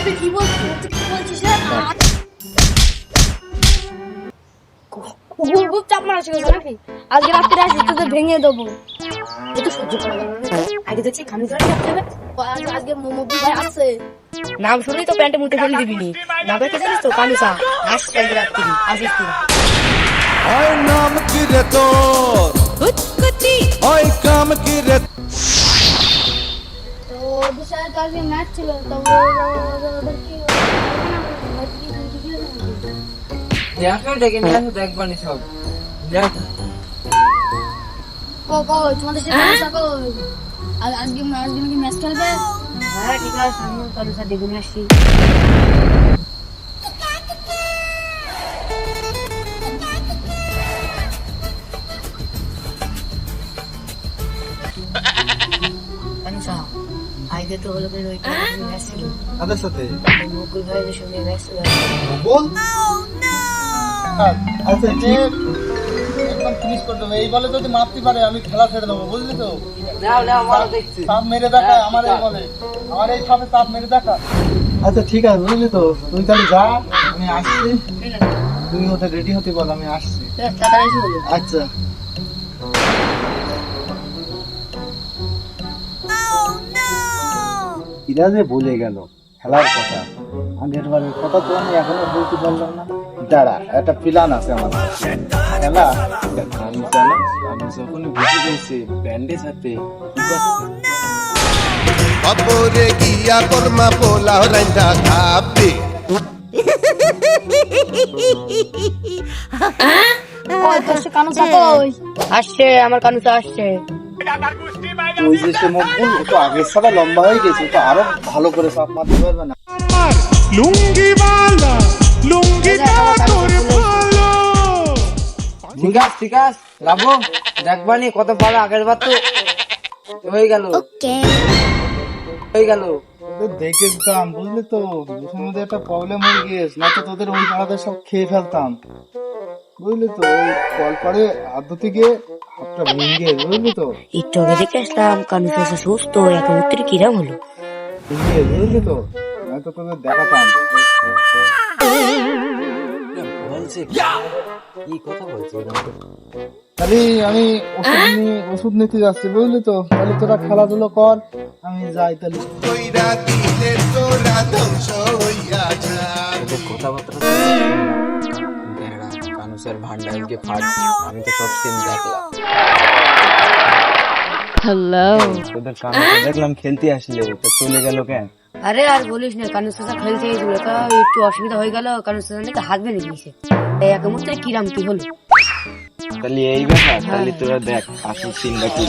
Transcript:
তুই কি বলছিস কি বলছিস খুব চাপ মারা শিখেছে নাকি আজকে রাত্রে আসবি তোদের ভেঙে দেবো এ তো সহ্য করা। আগে দেখছি খামি ধরে যাচ্ছে হবে আজ- আজকে মোমো ভাই আসছে নাম শুনেই তো প্যান্টে মুটে ফেলে দিবি না কে জানিস তো কানুসা আসছে আজকে রাত্রি আসিস তুই ওই নাম কি রে তোর তো ওদের সাথে তো আজকে ম্যাচ ছিল তো ওদের কি দেখো ডেকে নিয়ে আসো দেখবানি সব দেখ কো কো তোমাদের সাথে কানুসা কই আর আজকে আজকে নাকি ম্যাচ খেলবে হ্যাঁ ঠিক আছে আমি কানুসা দেখে নিয়ে আসছি কানুসা আইতে তো হলো ওই ম্যাচ ছিল তাদের সাথে? মুকুল ভাইয়ের সঙ্গে ম্যাচ ছিল বল আচ্ছা ঠিক একদম ফিনিশ করে দেবো এই বলে যদি মারতে পারে আমি খেলা ছেড়ে দেবো বুঝলি তো? নাও নাও মারো দেখছি। তাপ মেরে দেখা আমার এই বলে। আমার এই সবে তাপ মেরে দেখা আচ্ছা ঠিক আছে বুঝলি তো? তুই তাহলে যা আমি আসছি। তুমি হতে রেডি হতে বল আমি আসছি। আচ্ছা। ইরা যে বলে গেল খেলার কথা। আগের বারের কথা তো আমি এখনও বলতে পারলাম না। দাঁড়া একটা প্ল্যান আছে আমার। খেলা? আমি জানো আমি যখন বুঝে গেছি ব্যান্ডেজ হাতে খবরে গিয়া কর্মা পোলাও রাইন্দা খাবে কানুসা কই আসছে আমার কানুসা আসছে। যে তো আগের সাথে লম্বা হয়ে গেছে তো আরও ভালো করে মারতে পারবে না। ঠিক আছে ঠিক আছে দেখবানি কত পারো আগের বার তো। হয়ে গেল। হয়ে গেল। দেখে দিতাম বুঝলি তো? মধ্যে একটা প্রবলেম হয়ে গিয়েছে না তো তোদের ওই পাড়াতে সব খেয়ে ফেলতাম। বুঝলি তো ওই কল পাড়ে আদতে গিয়ে হাতটা ভেঙে বুঝলি তো? একটু আগে দেখে আসলাম কানুসা সুস্থ এখন উত্তরে কিরাম হলো? ভেঙে বুঝলি তো? নয়তো তোদের দেখাতাম বলছে কি? কথা বলছে তাহলে আমি ওষুধ নিয়ে ওষুধ নিতে যাচ্ছি বুঝলি তো? তাহলে তোরা খেলাধুলো কর আমি যাই তাহলে। কথাবার্তা কানুসের ভান্ডারকে ফাট আমি তো সব সিন দেখলাম। হ্যালো তোদের কানুকে দেখলাম খেলতে আসলে তো চলে গেল কেন? আরে আর বলিস না কানুসা খেলতে গেছিল তা একটু অসুবিধা হয়ে গেল কানুসা নাকি হাত বেঁধে দিয়েছে। এই এক মুহূর্তে কিরাম কি হলো? তাহলে এই ব্যাপার তাহলে তোরা দেখ আসল সিনটা কি?